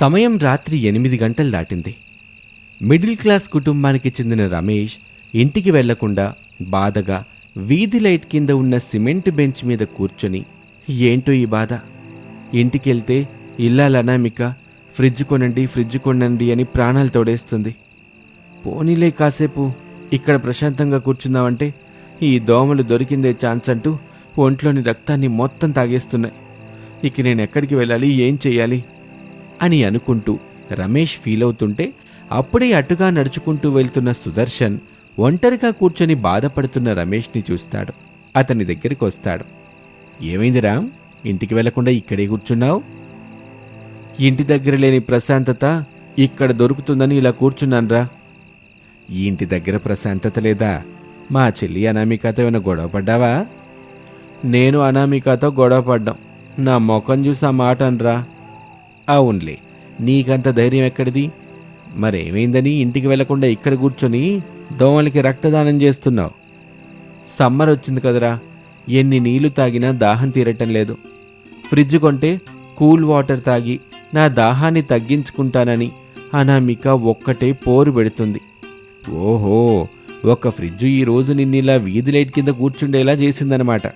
సమయం రాత్రి ఎనిమిది గంటలు దాటింది. మిడిల్ క్లాస్ కుటుంబానికి చెందిన రమేష్ ఇంటికి వెళ్ళకుండా బాధగా వీధి లైట్ కింద ఉన్న సిమెంట్ బెంచ్ మీద కూర్చొని ఏంటో ఈ బాధ? ఇంటికెళ్తే ఇల్లాలనామిక ఫ్రిడ్జ్ కొనండి ఫ్రిడ్జ్ కొనండి అని ప్రాణాలు తోడేస్తుంది. పోనీలే కాసేపు ఇక్కడ ప్రశాంతంగా కూర్చుందామంటే ఈ దోమలు దొరికిందే ఛాన్స్ అంటూ ఒంట్లోని రక్తాన్ని మొత్తం తాగేస్తున్నాయి. ఇక నేను ఎక్కడికి వెళ్ళాలి? ఏం చేయాలి? అని అనుకుంటూ రమేష్ ఫీల్ అవుతుంటే అప్పుడే అటుగా నడుచుకుంటూ వెళ్తున్న సుదర్శన్ ఒంటరిగా కూర్చొని బాధపడుతున్న రమేష్ని చూస్తాడు. అతని దగ్గరికి వస్తాడు. ఏమైంది రామ్? ఇంటికి వెళ్ళకుండా ఇక్కడే కూర్చున్నావు? ఇంటి దగ్గర లేని ప్రశాంతత ఇక్కడ దొరుకుతుందని ఇలా కూర్చున్నాన్రా ఇంటి దగ్గర ప్రశాంతత లేదా? మా చెల్లి అనామికతో ఏమైనా గొడవ పడ్డావా? నేను అనామికతో గొడవ పడ్డాం. నా మొఖం చూసి ఆ మాట అనరా. అవునులే నీకంత ధైర్యం ఎక్కడిది? మరేమైందని ఇంటికి వెళ్ళకుండా ఇక్కడ కూర్చొని దోమలకి రక్తదానం చేస్తున్నావు. సమ్మర్ వచ్చింది కదరా. ఎన్ని నీళ్ళు తాగినా దాహం తీరటం లేదు. ఫ్రిడ్జ్ కొంటే కూల్ వాటర్ తాగి నా దాహాన్ని తగ్గించుకుంటానని అనామిక ఒక్కటే పోరు పెడుతుంది. ఓహో ఒక ఫ్రిడ్జ్ ఈ రోజు నిన్నిలా వీధి లైట్ కింద కూర్చుండేలా చేసిందనమాట.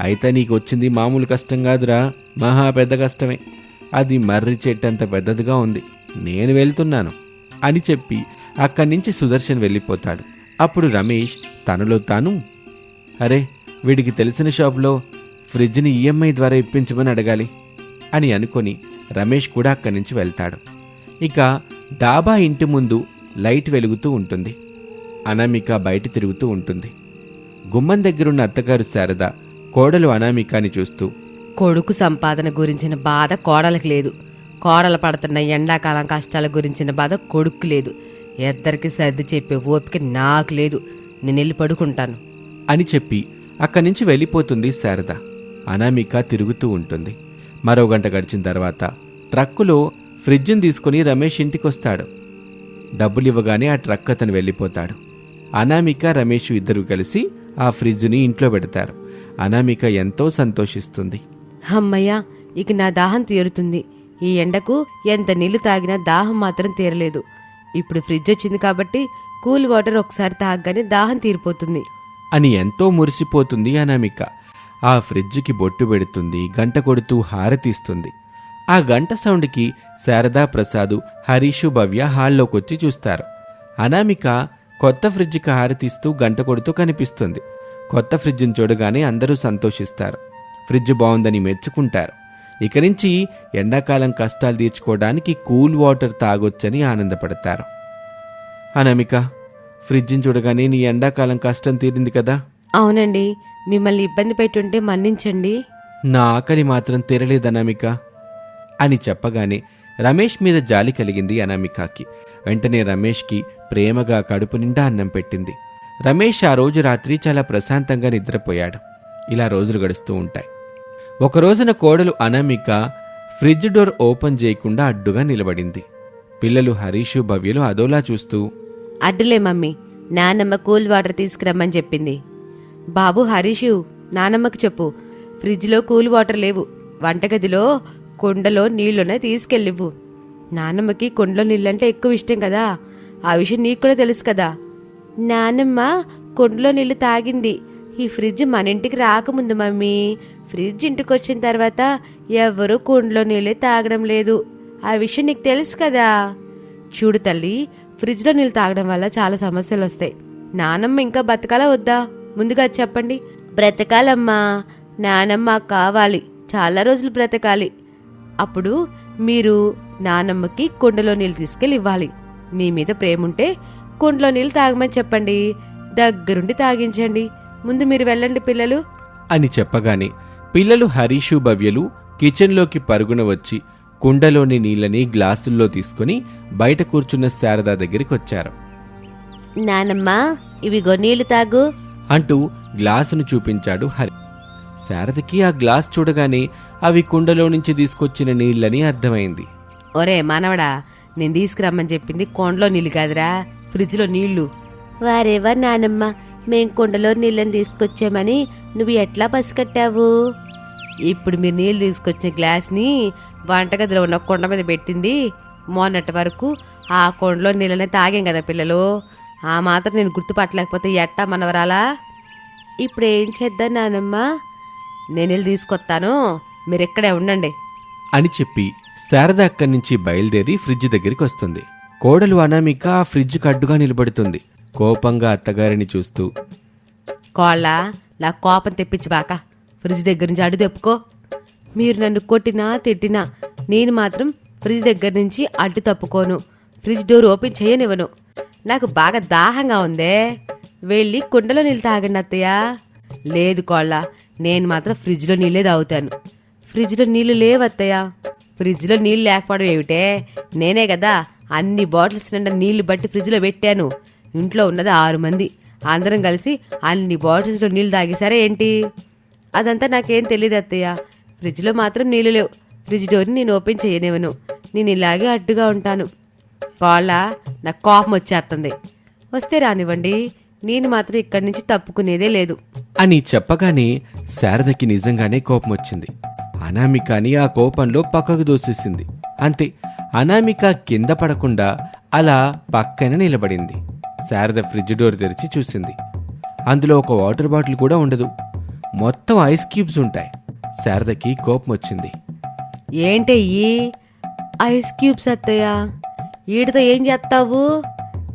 అయితే నీకు వచ్చింది మామూలు కష్టం కాదురా. మహా పెద్ద కష్టమే. అది మర్రి చెట్టు అంత పెద్దదిగా ఉంది. నేను వెళ్తున్నాను అని చెప్పి అక్కడి నుంచి సుదర్శన్ వెళ్ళిపోతాడు. అప్పుడు రమేష్ తనలో తాను అరే వీడికి తెలిసిన షాప్లో ఫ్రిడ్జ్ని ఈఎంఐ ద్వారా ఇప్పించమని అడగాలి అని అనుకొని రమేష్ కూడా అక్కడి నుంచి వెళ్తాడు. ఇక డాబా ఇంటి ముందు లైట్ వెలుగుతూ ఉంటుంది. అనామిక బయట తిరుగుతూ ఉంటుంది. గుమ్మం దగ్గరున్న అత్తగారు శారద కోడలు అనామికాని చూస్తూ కొడుకు సంపాదన గురించిన బాధ కోడలకు లేదు. కోడలు పడుతున్న ఎండాకాలం కష్టాల గురించిన బాధ కొడుకు లేదు. ఇద్దరికి సర్ది చెప్పే ఓపిక నాకు లేదు. నేను వెళ్ళి పడుకుంటాను. అని చెప్పి అక్కడి నుంచి వెళ్ళిపోతుంది శారద. అనామిక తిరుగుతూ ఉంటుంది. మరో గంట గడిచిన తర్వాత ట్రక్కులో ఫ్రిడ్జ్ని తీసుకుని రమేష్ ఇంటికొస్తాడు. డబ్బులు ఇవ్వగానే ఆ ట్రక్ అతను వెళ్ళిపోతాడు. అనామిక రమేష్ ఇద్దరు కలిసి ఆ ఫ్రిడ్జ్ని ఇంట్లో పెడతారు. అనామిక ఎంతో సంతోషిస్తుంది. అమ్మయ్యా ఇక నా దాహం తీరుతుంది. ఈ ఎండకు ఎంత నీళ్ళు తాగినా దాహం మాత్రం తీరలేదు. ఇప్పుడు ఫ్రిడ్జ్ వచ్చింది కాబట్టి కూల్ వాటర్ ఒకసారి తాగగానే దాహం తీరిపోతుంది. అని ఎంతో మురిసిపోతుంది అనామిక. ఆ ఫ్రిడ్జ్కి బొట్టు పెడుతుంది గంట కొడుతూ హారతిస్తుంది. ఆ గంట సౌండ్కి శారదా ప్రసాదు హరీషు భవ్య హాల్లోకొచ్చి చూస్తారు. అనామిక కొత్త ఫ్రిడ్జ్కి హారతిస్తూ గంట కొడుతూ కనిపిస్తుంది. కొత్త ఫ్రిడ్జ్ని చూడగానే అందరూ సంతోషిస్తారు. ఫ్రిడ్జ్ బాగుందని మెచ్చుకుంటారు. ఇక నుంచి ఎండాకాలం కష్టాలు తీర్చుకోవడానికి కూల్ వాటర్ తాగొచ్చని ఆనందపడతారు. అనామిక ఫ్రిడ్జ్ని చూడగానే నీ ఎండాకాలం కష్టం తీరింది కదా? అవునండి. మిమ్మల్ని ఇబ్బంది పెట్టుంటే మన్నించండి. నా ఆకలి మాత్రం తీరలేదు అనామిక అని చెప్పగానే రమేష్ మీద జాలి కలిగింది అనామికకి వెంటనే రమేష్కి ప్రేమగా కడుపు నిండా అన్నం పెట్టింది. రమేష్ ఆ రోజు రాత్రి చాలా ప్రశాంతంగా నిద్రపోయాడు. ఇలా రోజులు గడుస్తూ ఉంటాయి. ఒక రోజున కోడలు అనామిక ఫ్రిడ్జ్ డోర్ ఓపెన్ చేయకుండా అడ్డుగా నిలబడింది. పిల్లలు హరీషు భవ్యలు అదోలా చూస్తూ అడ్డులే మమ్మీ నానమ్మ కూల్ వాటర్ తీసుకురమ్మని చెప్పింది. బాబు హరీషు నానమ్మకు చెప్పు ఫ్రిడ్జ్లో కూల్ వాటర్ లేవు వంటగదిలో కుండలో నీళ్ళున్నాయి తీసుకెళ్ళివ్వు. నానమ్మకి కుండలో నీళ్ళంటే ఎక్కువ ఇష్టం కదా ఆ విషయం నీకు కూడా తెలుసు కదా. నానమ్మ కుండలో నీళ్ళు తాగింది. ఈ ఫ్రిడ్జ్ మన ఇంటికి రాకముందు మమ్మీ ఫ్రిడ్జ్ ఇంటికి వచ్చిన తర్వాత ఎవరూ కుండలో నీళ్ళే తాగడం లేదు. ఆ విషయం నీకు తెలుసు కదా. చూడు తల్లి ఫ్రిడ్జ్లో నీళ్ళు తాగడం వల్ల చాలా సమస్యలు వస్తాయి నానమ్మ ఇంకా బతకాలా వద్దా? ముందుగా చెప్పండి. బ్రతకాలమ్మా. నానమ్మ కావాలి. చాలా రోజులు బ్రతకాలి. అప్పుడు మీరు నానమ్మకి కుండలో నీళ్ళు తీసుకెళ్ళి ఇవ్వాలి. మీ మీద ప్రేముంటే కుండలో నీళ్ళు తాగమని చెప్పండి. దగ్గరుండి తాగించండి. ముందు మీరు వెళ్ళండి పిల్లలు. అని చెప్పగానే పిల్లలు హరీషు భవ్యలు కిచెన్లోకి పరుగున వచ్చి కుండలోని నీళ్ళని గ్లాసుల్లో తీసుకుని బయట కూర్చున్న శారద దగ్గరికి వచ్చారు నానమ్మ ఇవిగో నీళ్ళు తాగు. అంటూ గ్లాసును చూపించాడు హరి. శారదకి ఆ గ్లాస్ చూడగానే అవి కుండలో నుంచి తీసుకొచ్చిన నీళ్ళని అర్థమైంది. ఒరే మనవడా నేను తీసుకురమ్మని చెప్పింది కొండలో నీళ్ళు కాదురా ఫ్రిడ్జ్లో నీళ్ళు వారేవా నానమ్మ మేం కుండలో నీళ్ళని తీసుకొచ్చామని నువ్వు ఎట్లా పసికట్టావు ఇప్పుడు మీరు నీళ్ళు తీసుకొచ్చిన గ్లాస్ని వంటగదిలో ఉన్న కుండ మీద పెట్టింది. మొన్నటి వరకు ఆ కుండలో నీళ్ళనే తాగాం కదా పిల్లలు. ఆ మాత్రం నేను గుర్తుపట్టలేకపోతే ఎట్టా మనవరాలా? ఇప్పుడు ఏం చేద్దాం నానమ్మ? నేను వెళ్ళి తీసుకొస్తాను. మీరు ఇక్కడే ఉండండి. అని చెప్పి శారద అక్కడి నుంచి బయలుదేరి ఫ్రిడ్జ్ దగ్గరికి వస్తుంది. కోడలు అనామిక ఆ ఫ్రిడ్జ్ కడ్డుగా నిలబడుతుంది. కోపంగా అత్తగారిని చూస్తూ కోళ్ళ నా కోపం తెప్పించి బాక. ఫ్రిడ్జ్ దగ్గర నుంచి అడ్డు తెప్పుకో. మీరు నన్ను కొట్టినా తిట్టినా నేను మాత్రం ఫ్రిడ్జ్ దగ్గర నుంచి అడ్డు తప్పుకోను. ఫ్రిడ్జ్ డోర్ ఓపెన్ చేయనివ్వను. నాకు బాగా దాహంగా ఉందే. వెళ్ళి కుండలో నీళ్ళు తాగండి అత్తయ్య. లేదు కోళ్ళ నేను మాత్రం ఫ్రిడ్జ్లో నీళ్ళే తాగుతాను. ఫ్రిడ్జ్లో నీళ్ళు లేవు అత్తయ్య. ఫ్రిడ్జ్లో నీళ్ళు లేకపోవడం ఏమిటే? నేనే కదా అన్ని బాటిల్స్ నిండా నీళ్ళు బట్టి ఫ్రిడ్జ్లో పెట్టాను. ఇంట్లో ఉన్నది ఆరు మంది. అందరం కలిసి అన్ని బాటిల్స్లో నీళ్ళు తాగేశారా ఏంటి? అదంతా నాకేం తెలియదు అత్తయ్య. ఫ్రిడ్జ్లో మాత్రం నీళ్ళు లేవు. ఫ్రిడ్జ్ డోర్ని నేను ఓపెన్ చేయనివ్వను. నేను ఇలాగే అడ్డుగా ఉంటాను. కోళ్ళ నాకు కోపం వచ్చేస్తుంది వస్తే రానివ్వండి. నేను మాత్రం ఇక్కడి నుంచి తప్పుకునేదే లేదు. అని చెప్పగానే శారదకి నిజంగానే కోపం వచ్చింది. అనామికని ఆ కోపంలో పక్కకు దూసేసింది. అంతే. అనామిక కింద పడకుండా అలా పక్కన నిలబడింది. శారద ఫ్రిడ్జ్ డోర్ తెరిచి చూసింది. అందులో ఒక వాటర్ బాటిల్ కూడా ఉండదు. మొత్తం ఐస్ క్యూబ్స్ ఉంటాయి. శారదకి కోపం వచ్చింది. ఏంటయ్యి ఐస్ క్యూబ్స్ అత్తయ్య. వీటితో ఏం చేస్తావు?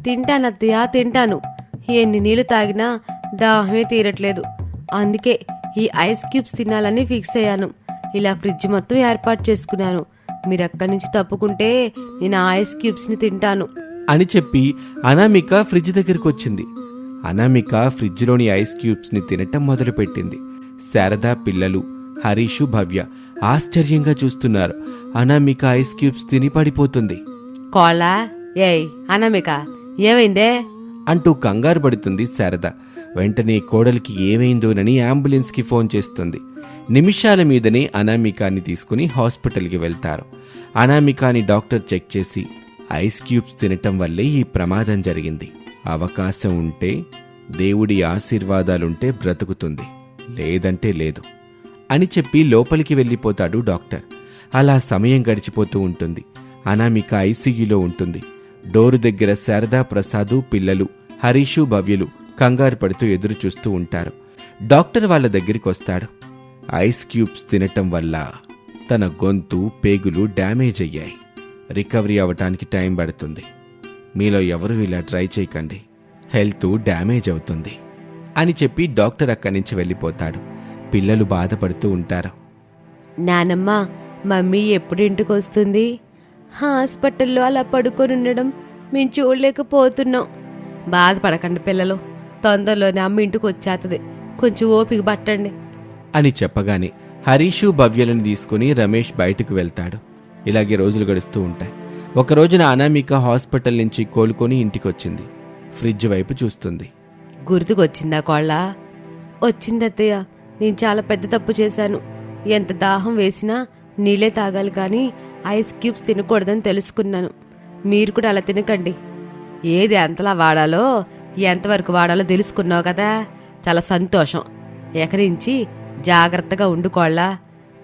తింటాను అత్తయ్య తింటాను. ఎన్ని నీళ్ళు తాగినా దాహమే తీరట్లేదు. అందుకే ఈ ఐస్ క్యూబ్స్ తినాలని ఫిక్స్ అయ్యాను. ఇలా ఫ్రిడ్జ్ మొత్తం ఏర్పాటు చేసుకున్నాను. మీరు అక్కడి నుంచి తప్పుకుంటే నేను ఆ ఐస్ క్యూబ్స్ని తింటాను. అని చెప్పి అనామిక ఫ్రిడ్జ్ దగ్గరికి వచ్చింది. అనామిక ఫ్రిడ్జ్లోని ఐస్ క్యూబ్స్ని తినటం మొదలుపెట్టింది. శారద పిల్లలు హరీషు భవ్య ఆశ్చర్యంగా చూస్తున్నారు. అనామిక ఐస్ క్యూబ్స్ తిని పడిపోతుంది. కోళ్ళ? ఏయ్ అనామిక ఏమైందే? అంటూ కంగారు పడుతుంది శారద. వెంటనే కోడలికి ఏమైందోనని అంబులెన్స్కి ఫోన్ చేస్తుంది. నిమిషాల మీదనే అనామికాని తీసుకుని హాస్పిటల్కి వెళ్తారు. అనామికాని డాక్టర్ చెక్ చేసి ఐస్ క్యూబ్స్ తినటం వల్లే ఈ ప్రమాదం జరిగింది. అవకాశం ఉంటే దేవుడి ఆశీర్వాదాలుంటే బ్రతుకుతుంది. లేదంటే లేదు అని చెప్పి లోపలికి వెళ్ళిపోతాడు డాక్టర్. అలా సమయం గడిచిపోతూ ఉంటుంది. అనామిక ఐసీయూలో ఉంటుంది. డోరు దగ్గర శారదా ప్రసాదు పిల్లలు హరీషు భవ్యులు కంగారు పడుతూ ఎదురు చూస్తూ ఉంటారు. డాక్టర్ వాళ్ళ దగ్గరికి వస్తాడు. ఐస్ క్యూబ్స్ తినటం వల్ల తన గొంతు పేగులు డ్యామేజ్ అయ్యాయి. రికవరీ అవ్వటానికి టైం పడుతుంది. మీలో ఎవరు ఇలా ట్రై చేయకండి. హెల్త్ డ్యామేజ్ అవుతుంది. అని చెప్పి డాక్టర్ అక్కడి నుంచి వెళ్ళిపోతాడు. పిల్లలు బాధపడుతూ ఉంటారు. నానమ్మ మమ్మీ ఎప్పుడు ఇంటికి వస్తుంది? హాస్పిటల్లో అలా పడుకొని ఉండడం మేము చూడలేకపోతున్నాం. బాధపడకండి పిల్లలు తొందరలోనే అమ్మ ఇంటికి వచ్చేస్తుంది కొంచెం ఓపిక పట్టండి. అని చెప్పగానే హరీషు భవ్యలను తీసుకుని రమేష్ బయటకు వెళ్తాడు. ఇలాగే రోజులు గడుస్తూ ఉంటాయి. ఒక రోజున అనామిక హాస్పిటల్ నుంచి కోలుకొని ఇంటికొచ్చింది. ఫ్రిడ్జ్ వైపు చూస్తుంది. గుర్తుకొచ్చిందా కోళ్ళ? వచ్చిందత్తయ్య నేను చాలా పెద్ద తప్పు చేశాను. ఎంత దాహం వేసినా నీళ్ళే తాగాలి కానీ ఐస్ క్యూబ్స్ తినకూడదని తెలుసుకున్నాను. మీరు కూడా అలా తినకండి. ఏది ఎంతలా వాడాలో ఎంతవరకు వాడాలో తెలుసుకున్నావు కదా? చాలా సంతోషం. ఎకరించి జాగ్రత్తగా ఉండుకోళ్ళ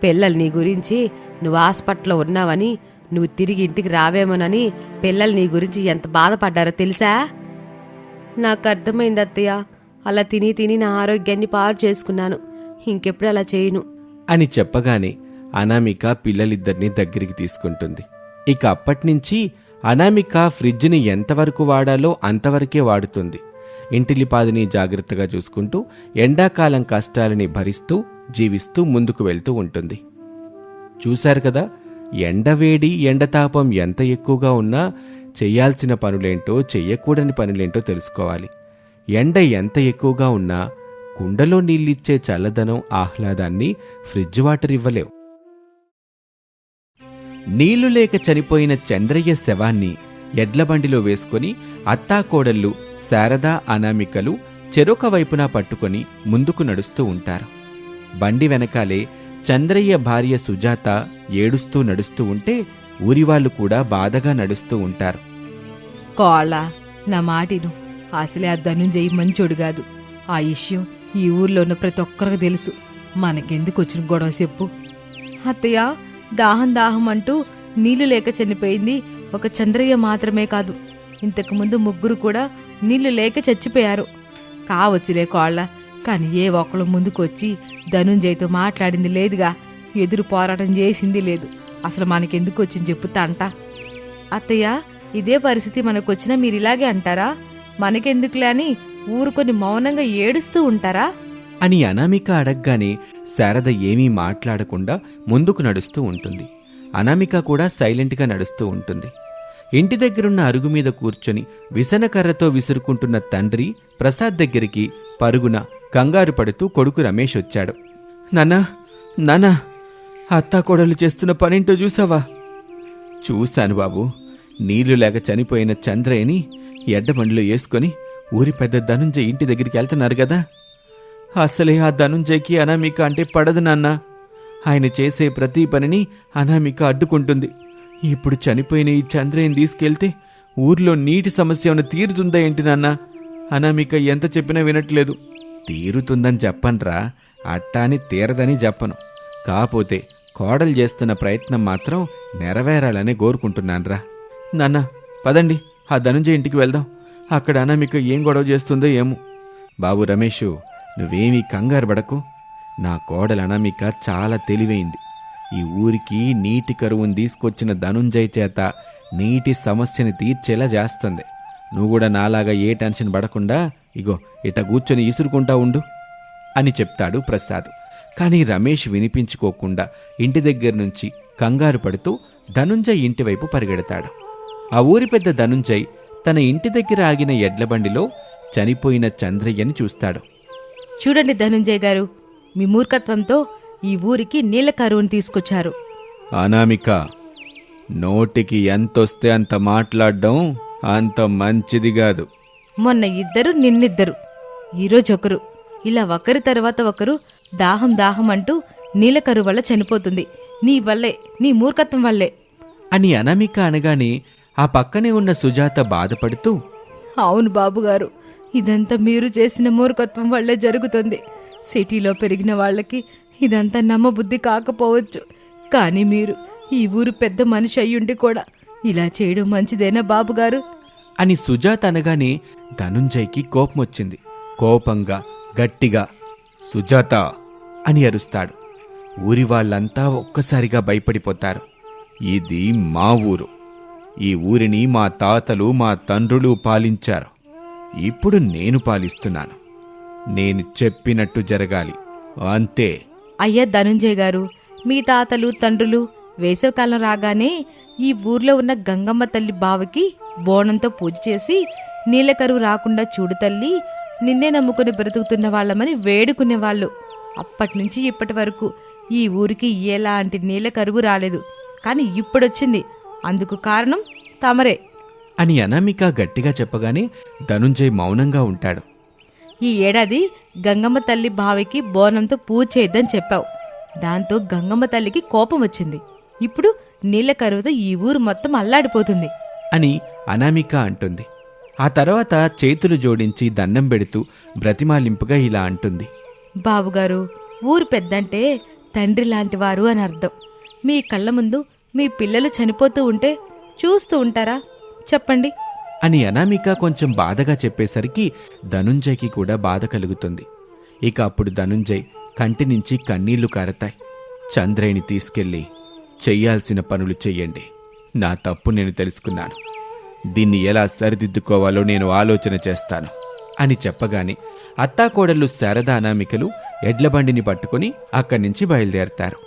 పిల్లలు నీ గురించి నువ్వు హాస్పిటల్లో ఉన్నావని నువ్వు తిరిగి ఇంటికి రావేమోనని పిల్లలు నీ గురించి ఎంత బాధపడ్డారో తెలుసా? నాకు అర్థమైంది అత్తయ్య. అలా తిని తిని నా ఆరోగ్యాన్ని పాడు చేసుకున్నాను. ఇంకెప్పుడు అలా చేయను. అని చెప్పగానే అనామిక పిల్లలిద్దరినీ దగ్గరికి తీసుకుంటుంది. ఇక అప్పటినుంచి అనామిక ఫ్రిడ్జ్ని ఎంతవరకు వాడాలో అంతవరకే వాడుతుంది. ఇంటిలిపాదిని జాగ్రత్తగా చూసుకుంటూ ఎండాకాలం కష్టాలని భరిస్తూ జీవిస్తూ ముందుకు వెళ్తూ ఉంటుంది. చూశారు కదా ఎండవేడి ఎండతాపం ఎంత ఎక్కువగా ఉన్నా చెయ్యాల్సిన పనులేంటో చెయ్యకూడని పనులేంటో తెలుసుకోవాలి. ఎండ ఎంత ఎక్కువగా ఉన్నా కుండలో నీళ్ళిచ్చే చల్లదనం ఆహ్లాదాన్ని ఫ్రిడ్జ్ వాటర్ ఇవ్వలేవు. నీళ్ళు లేక చనిపోయిన చంద్రయ్య శవాన్ని ఎడ్లబండిలో వేసుకుని అత్తాకోడళ్ళు శారదా అనామికలు చెరొక వైపున పట్టుకొని ముందుకు నడుస్తూ ఉంటారు. బండి వెనకాలే చంద్రయ్య భార్య సుజాత ఏడుస్తూ నడుస్తూ ఉంటే ఊరివాళ్ళు కూడా బాధగా నడుస్తూ ఉంటారు. కోళ్ళ నా మాటిను అసలే ఆ ధనుంజయ్ మంచోడు కాదు. ఆ విషయం ఈ ఊర్లో ఉన్న ప్రతి ఒక్కరికి తెలుసు. మనకెందుకు వచ్చిన గొడవ చెప్పు. అత్తయ్య దాహం దాహం అంటూ నీళ్ళు లేక చనిపోయింది ఒక చంద్రయ్య మాత్రమే కాదు. ఇంతకుముందు ముగ్గురు కూడా నీళ్ళు లేక చచ్చిపోయారు. కావచ్చులే కోళ్ళ కానీ ఏ ఒక్కళ్ళు ముందుకొచ్చి ధనుంజయ్తో మాట్లాడింది లేదుగా. ఎదురు పోరాటం చేసింది లేదు. అసలు మనకెందుకు వచ్చింది చెప్పుతా అంట. అత్తయ్య ఇదే పరిస్థితి మనకొచ్చినా మీరు ఇలాగే అంటారా? మనకెందుకులే అని ఊరుకొని మౌనంగా ఏడుస్తూ ఉంటారా? అని అనామిక అడగగానే శారద ఏమీ మాట్లాడకుండా ముందుకు నడుస్తూ ఉంటుంది. అనామిక కూడా సైలెంట్గా నడుస్తూ ఉంటుంది. ఇంటి దగ్గరున్న అరుగు మీద కూర్చొని విసనకర్రతో విసురుకుంటున్న తండ్రి ప్రసాద్ దగ్గరికి పరుగున కంగారు పడుతూ కొడుకు రమేష్ వచ్చాడు. నాన్నా నాన్నా అత్తాకోడలు చేస్తున్న పనింటో చూసావా? చూశాను బాబు. నీళ్ళు లేక చనిపోయిన చంద్రయ్యని ఎడ్డబండిలో వేసుకొని ఊరి పెద్ద ధనుంజయ్ ఇంటి దగ్గరికి వెళ్తున్నారు కదా అసలే ఆ ధనుంజయ్కి అనామిక అంటే పడదు నాన్న. ఆయన చేసే ప్రతి పనిని అనామిక అడ్డుకుంటుంది. ఇప్పుడు చనిపోయిన ఈ చంద్రయ్యని తీసుకెళ్తే ఊర్లో నీటి సమస్య ఏమైనా తీరుతుందా ఏంటి నాన్న? అనామిక ఎంత చెప్పినా వినట్లేదు. తీరుతుందని చెప్పనురా అట్టాని తీరదని చెప్పను. కాపోతే కోడలు చేస్తున్న ప్రయత్నం మాత్రం నెరవేరాలని కోరుకుంటున్నానురా. నాన్న పదండి. ఆ ధనుంజయ ఇంటికి వెళ్దాం. అక్కడ అనామిక ఏం గొడవ చేస్తుందో ఏమో. బాబు రమేషు నువ్వేమీ కంగారు పడకు. నా కోడలు అనామిక చాలా తెలివైంది. ఈ ఊరికి నీటి కరువును తీసుకొచ్చిన ధనుంజయ్ చేత నీటి సమస్యని తీర్చేలా చేస్తుంది. నువ్వు కూడా నాలాగా ఏ టెన్షన్ పడకుండా ఇగో ఇట కూర్చొని ఇసురుకుంటా ఉండు అని చెప్తాడు ప్రసాద్. కానీ రమేష్ వినిపించుకోకుండా ఇంటి దగ్గర నుంచి కంగారు పడుతూ ధనుంజయ్ ఇంటి వైపు పరిగెడతాడు. ఆ ఊరి పెద్ద ధనుంజయ్ తన ఇంటి దగ్గర ఆగిన ఎడ్లబండిలో చనిపోయిన చంద్రయ్యని చూస్తాడు. చూడండి ధనుంజయ్ గారు మీ మూర్ఖత్వంతో ఈ ఊరికి నీళ్ళ కరువును తీసుకొచ్చారు. అనామిక నోటికి ఎంతొస్తే అంత మాట్లాడడం అంత మంచిది కాదు. మొన్న ఇద్దరు నిన్నిద్దరు ఈరోజు ఒకరు ఇలా ఒకరి తర్వాత ఒకరు దాహం దాహం అంటూ నీళ్ళ కరువు వల్ల చనిపోతుంది. నీ వల్లే నీ మూర్ఖత్వం వల్లే. అని అనామిక అనగానే ఆ పక్కనే ఉన్న సుజాత బాధపడుతూ అవును బాబుగారు ఇదంతా మీరు చేసిన మూర్ఖత్వం వల్లే జరుగుతుంది. సిటీలో పెరిగిన వాళ్ళకి ఇదంతా నమ్మబుద్ధి కాకపోవచ్చు. కానీ మీరు ఈ ఊరు పెద్ద మనిషి అయ్యుండి కూడా ఇలా చేయడం మంచిదేనా బాబుగారు? అని సుజాత అనగానే ధనుంజయ్కి కోపం వచ్చింది కోపంగా గట్టిగా సుజాత అని అరుస్తాడు. ఊరి వాళ్ళంతా ఒక్కసారిగా భయపడిపోతారు. ఇది మా ఊరు. ఈ ఊరిని మా తాతలు మా తండ్రులు పాలించారు. ఇప్పుడు నేను పాలిస్తున్నాను. నేను చెప్పినట్టు జరగాలి. అంతే. అయ్యా ధనుంజయ్ గారు మీ తాతలు తండ్రులు వేసవికాలం రాగానే ఈ ఊర్లో ఉన్న గంగమ్మ తల్లి బావకి బోనంతో పూజ చేసి నీలకరువు రాకుండా చూడు తల్లి నిన్నే నమ్ముకుని బ్రతుకుతున్న వాళ్ళమని వేడుకునేవాళ్ళు. అప్పటి నుంచి ఇప్పటి వరకు ఈ ఊరికి ఎలాంటి నీళ్ళ కరువు రాలేదు. కానీ ఇప్పుడొచ్చింది. అందుకు కారణం తమరే. అని అనామిక గట్టిగా చెప్పగానే ధనుంజయ్ మౌనంగా ఉంటాడు. ఈ ఏడాది గంగమ్మ తల్లి బావికి బోనంతో పూజ చేద్దని చెప్పావు. దాంతో గంగమ్మ తల్లికి కోపం వచ్చింది. ఇప్పుడు నీళ్ళ కరువుతో ఈ ఊరు మొత్తం అల్లాడిపోతుంది. అని అనామిక అంటుంది. ఆ తర్వాత చేతులు జోడించి దండం పెడుతూ బ్రతిమాలింపుగా ఇలా అంటుంది. బాబుగారు ఊరు పెద్దంటే తండ్రి లాంటి వారు అని అర్థం. మీ కళ్ళ ముందు మీ పిల్లలు చనిపోతూ ఉంటే చూస్తూ ఉంటారా? చెప్పండి. అని అనామిక కొంచెం బాధగా చెప్పేసరికి ధనుంజయ్కి కూడా బాధ కలుగుతుంది. ఇక అప్పుడు ధనుంజయ్ కంటి నుంచి కన్నీళ్ళు కారతాయి. చంద్రయ్యని తీసుకెళ్ళి చెయ్యాల్సిన పనులు చెయ్యండి. నా తప్పు నేను తెలుసుకున్నాను. దీన్ని ఎలా సరిదిద్దుకోవాలో నేను ఆలోచన చేస్తాను అని చెప్పగానే అత్తాకోడళ్ళు శారదా అనామికలు ఎడ్లబండిని పట్టుకుని అక్కడి నుంచి బయలుదేరతారు.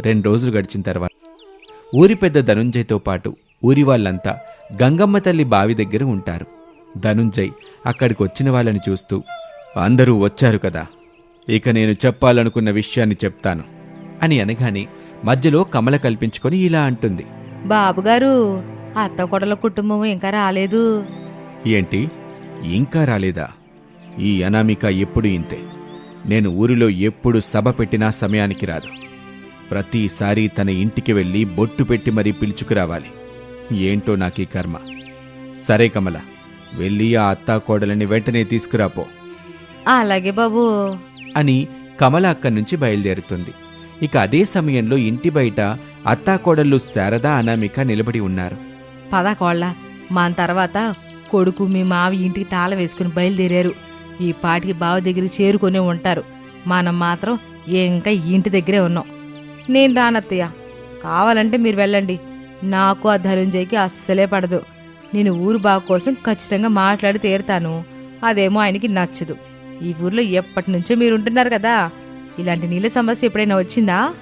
రెండు రోజులు గడిచిన తర్వాత ఊరి పెద్ద ధనుంజయ్తో పాటు ఊరి వాళ్ళంతా గంగమ్మ తల్లి బావి దగ్గర ఉంటారు. ధనుంజయ్ అక్కడికి వచ్చిన వాళ్ళని చూస్తూ అందరూ వచ్చారు కదా ఇక నేను చెప్పాలనుకున్న విషయాన్ని చెప్తాను అని అనగానే మధ్యలో కమల కల్పించుకొని ఇలా అంటుంది. బాబుగారు అత్త కొడల కుటుంబం ఇంకా రాలేదు. ఏంటి? ఇంకా రాలేదా? ఈ అనామిక ఎప్పుడు ఇంతే? నేను ఊరిలో ఎప్పుడు సభ పెట్టినా సమయానికి రాదు. ప్రతిసారి తన ఇంటికి వెళ్ళి బొట్టు పెట్టి మరీ పిలుచుకురావాలి. ఏంటో నాకీ కర్మ. సరే కమల వెళ్ళి ఆ అత్తాకోడలని వెంటనే తీసుకురాపో. అలాగే బాబు. అని కమల అక్కడి నుంచి బయలుదేరుతుంది. ఇక అదే సమయంలో ఇంటి బయట అత్తాకోడళ్ళు శారద అనామిక నిలబడి ఉన్నారు. పద కోళ్ళ మన తర్వాత కొడుకు మీ మావి ఇంటికి తాళ వేసుకుని బయలుదేరారు. ఈ పాటికి బావ దగ్గరికి చేరుకునే ఉంటారు. మనం మాత్రం ఇంకా ఇంటి దగ్గరే ఉన్నాం. నేను రానత్తయ్య కావాలంటే మీరు వెళ్ళండి. నాకు ఆ ధనుంజయ్కి అస్సలే పడదు. నేను ఊరు బావ కోసం ఖచ్చితంగా మాట్లాడి తీరుతాను. అదేమో ఆయనకి నచ్చదు. ఈ ఊర్లో ఎప్పటి నుంచో మీరు ఉంటున్నారు కదా. ఇలాంటి నీళ్ళ సమస్య ఎప్పుడైనా వచ్చిందా?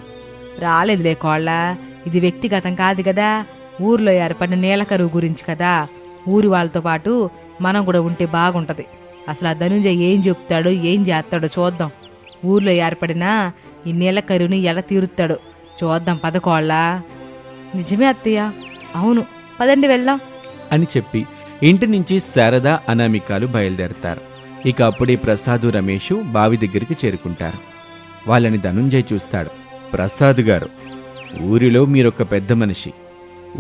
రాలేదులే కోళ్ళ. ఇది వ్యక్తిగతం కాదు కదా. ఊర్లో ఏర్పడిన నీళ్ళ కరువు గురించి కదా? ఊరి వాళ్ళతో పాటు మనం కూడా ఉంటే బాగుంటుంది. అసలు ఆ ధనుంజయ్ ఏం చెప్తాడో ఏం చేస్తాడో చూద్దాం. ఊర్లో ఏర్పడిన ఈ నీళ్ళ కరువుని ఎలా తీరుస్తాడో చూద్దాం పదకోళ్ళ? నిజమే అత్తయ్య. అవును. పదండి వెళ్దాం. అని చెప్పి ఇంటి నుంచి శారద అనామికాలు బయలుదేరతారు. ఇక అప్పుడే ప్రసాదు రమేష్ బావి దగ్గరికి చేరుకుంటారు. వాళ్ళని ధనుంజయ్ చూస్తాడు. ప్రసాద్ గారు ఊరిలో మీరొక పెద్ద మనిషి.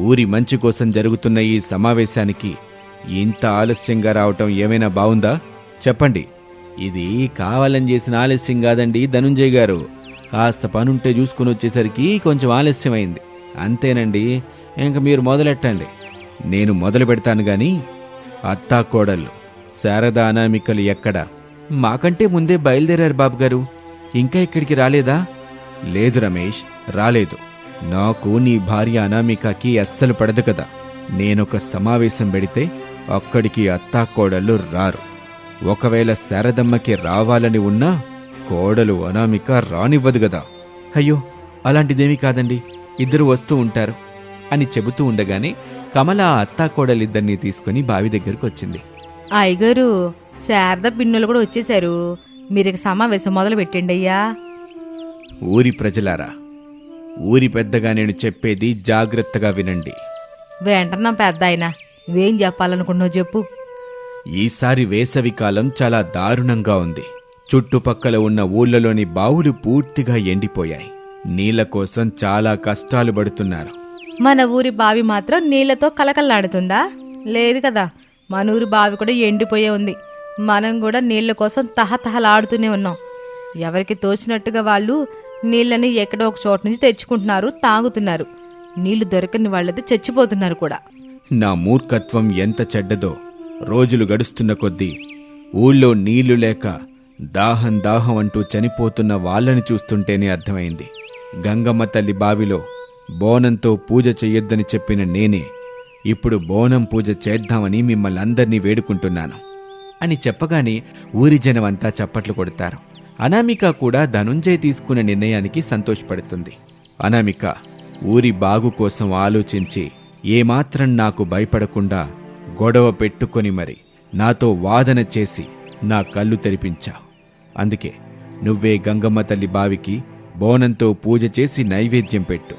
ఊరి మంచి కోసం జరుగుతున్న ఈ సమావేశానికి ఇంత ఆలస్యంగా రావటం ఏమైనా బావుందా? చెప్పండి. ఇది కావాలని చేసిన ఆలస్యం కాదండి ధనుంజయ్ గారు. కాస్త పనుంటే చూసుకుని వచ్చేసరికి కొంచెం ఆలస్యమైంది. అంతేనండి. ఇంక మీరు మొదలెట్టండి. నేను మొదలు పెడతాను గాని అత్తా కోడళ్ళు శారద అనామికలు ఎక్కడ? మాకంటే ముందే బయలుదేరారు బాబుగారు. ఇంకా ఇక్కడికి రాలేదా? లేదు రమేష్ రాలేదు. నాకు నీ భార్య అనామికకి అస్సలు పడదు కదా. నేనొక సమావేశం పెడితే అక్కడికి అత్తా కోడళ్ళు రారు. ఒకవేళ శారదమ్మకి రావాలని ఉన్నా కోడలు అనామిక రానివ్వదు కదా. అయ్యో అలాంటిదేమీ కాదండి. ఇద్దరు వస్తూ ఉంటారు అని చెబుతూ ఉండగానే కమల ఆ అత్తా కోడలిద్దరినీ తీసుకుని బావి దగ్గరకు వచ్చింది. అయ్యగారు శారద పిన్నులు కూడా వచ్చేసారు మీరు సమావేశం మొదలు పెట్టండి అయ్యా. ఊరి ప్రజలారా ఊరి పెద్దగా నేను చెప్పేది జాగ్రత్తగా వినండి. వెంటనే పెద్ద ఆయన నువ్వేం చెప్పాలనుకుంటున్నావు చెప్పు. ఈసారి వేసవి కాలం చాలా దారుణంగా ఉంది. చుట్టుపక్కల ఉన్న ఊళ్ళలోని బావులు పూర్తిగా ఎండిపోయాయి. నీళ్ళ కోసం చాలా కష్టాలు పడుతున్నారు. మన ఊరి బావి మాత్రం నీళ్ళతో కలకల్లాడుతుందా లేదు కదా మన ఊరి బావి కూడా ఎండిపోయే ఉంది. మనం కూడా నీళ్ళ కోసం తహతహలాడుతూనే ఉన్నాం. ఎవరికి తోచినట్టుగా వాళ్ళు నీళ్ళని ఎక్కడో ఒక చోట నుంచి తెచ్చుకుంటున్నారు తాగుతున్నారు. నీళ్ళు దొరకని వాళ్ళది చచ్చిపోతున్నారు కూడా. నా మూర్ఖత్వం ఎంత చెడ్డదో రోజులు గడుస్తున్న కొద్దీ ఊళ్ళో నీళ్ళు లేక దాహం దాహం అంటూ చనిపోతున్న వాళ్ళని చూస్తుంటేనే అర్థమైంది. గంగమ్మ తల్లి బావిలో బోనంతో పూజ చెయ్యొద్దని చెప్పిన నేనే ఇప్పుడు బోనం పూజ చేద్దామని మిమ్మల్ని అందరినీ వేడుకుంటున్నాను. అని చెప్పగానే ఊరి జనమంతా చప్పట్లు కొడతారు. అనామిక కూడా ధనుంజయ్ తీసుకున్న నిర్ణయానికి సంతోషపడుతుంది. అనామిక ఊరి బాగు కోసం ఆలోచించి ఏమాత్రం నాకు భయపడకుండా గొడవ పెట్టుకొని మరి నాతో వాదన చేసి నా కళ్ళు తెరిపించావు అందుకే నువ్వే గంగమ్మ తల్లి బావికి బోనంతో పూజ చేసి నైవేద్యం పెట్టు.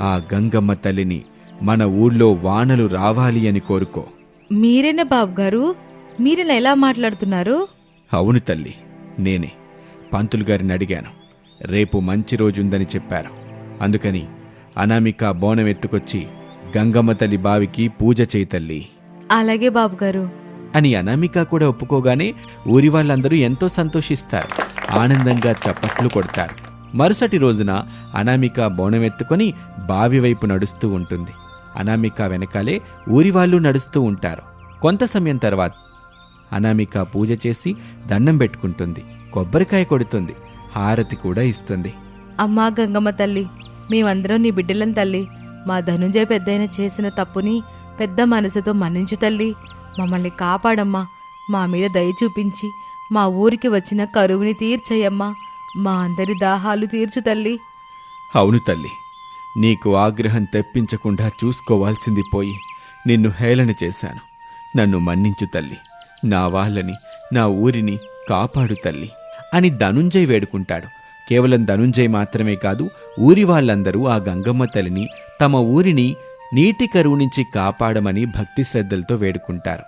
ఆ గంగమ్మ తల్లిని మన ఊళ్ళో వానలు రావాలి అని కోరుకో. మీరేనా బాబు గారు మీరెలా ఎలా మాట్లాడుతున్నారు? అవును తల్లి నేనే. పంతులు గారిని అడిగాను. రేపు మంచి రోజుందని చెప్పారు. అందుకని అనామిక బోనం ఎత్తుకొచ్చి గంగమ్మ తల్లి బావికి పూజ చేయి తల్లి. అలాగే బాబు గారు అని అనామిక కూడా ఒప్పుకోగానే ఊరి వాళ్ళందరూ ఎంతో సంతోషిస్తారు. ఆనందంగా చప్పట్లు కొడతారు. మరుసటి రోజున అనామిక బోనం ఎత్తుకొని బావి వైపు నడుస్తూ ఉంటుంది. అనామిక వెనకాలే ఊరి వాళ్ళు నడుస్తూ ఉంటారు. కొంత సమయం తర్వాత అనామిక పూజ చేసి దండం పెట్టుకుంటుంది. కొబ్బరికాయ కొడుతుంది. హారతి కూడా ఇస్తుంది. అమ్మా గంగమ్మ తల్లి మేమందరం నీ బిడ్డలం తల్లి. మా ధనుంజయ పెద్దయిన చేసిన తప్పుని పెద్ద మనసుతో మన్నించు తల్లి. మమ్మల్ని కాపాడమ్మా. మా మీద దయ చూపించి మా ఊరికి వచ్చిన కరువుని తీర్చయ్యమ్మా. మా అందరి దాహాలు తీర్చు తల్లి. అవును తల్లి. నీకు ఆగ్రహం తెప్పించకుండా చూసుకోవాల్సింది పోయి నిన్ను హేళన చేశాను. నన్ను మన్నించు తల్లి. నా వాళ్ళని నా ఊరిని కాపాడు తల్లి. అని ధనుంజయ్ వేడుకుంటాడు. కేవలం ధనుంజయ్ మాత్రమే కాదు ఊరి వాళ్ళందరూ ఆ గంగమ్మ తల్లిని తమ ఊరిని నీటి కరువు నుంచి కాపాడమని భక్తి శ్రద్ధలతో వేడుకుంటారు.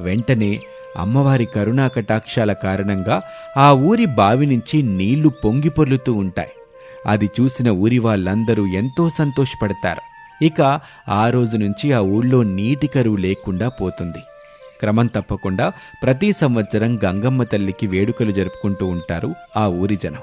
వెంటనే అమ్మవారి కరుణా కటాక్షాల కారణంగా ఆ ఊరి బావి నుంచి నీళ్ళు పొంగి పొర్లుతూ ఉంటాయి. అది చూసిన ఊరి వాళ్ళందరూ ఎంతో సంతోషపడతారు. ఇక ఆ రోజు నుంచి ఆ ఊళ్ళో నీటి కరువు లేకుండా పోతుంది. క్రమం తప్పకుండా ప్రతి సంవత్సరం గంగమ్మ తల్లికి వేడుకలు జరుపుకుంటూ ఉంటారు ఆ ఊరి జనం.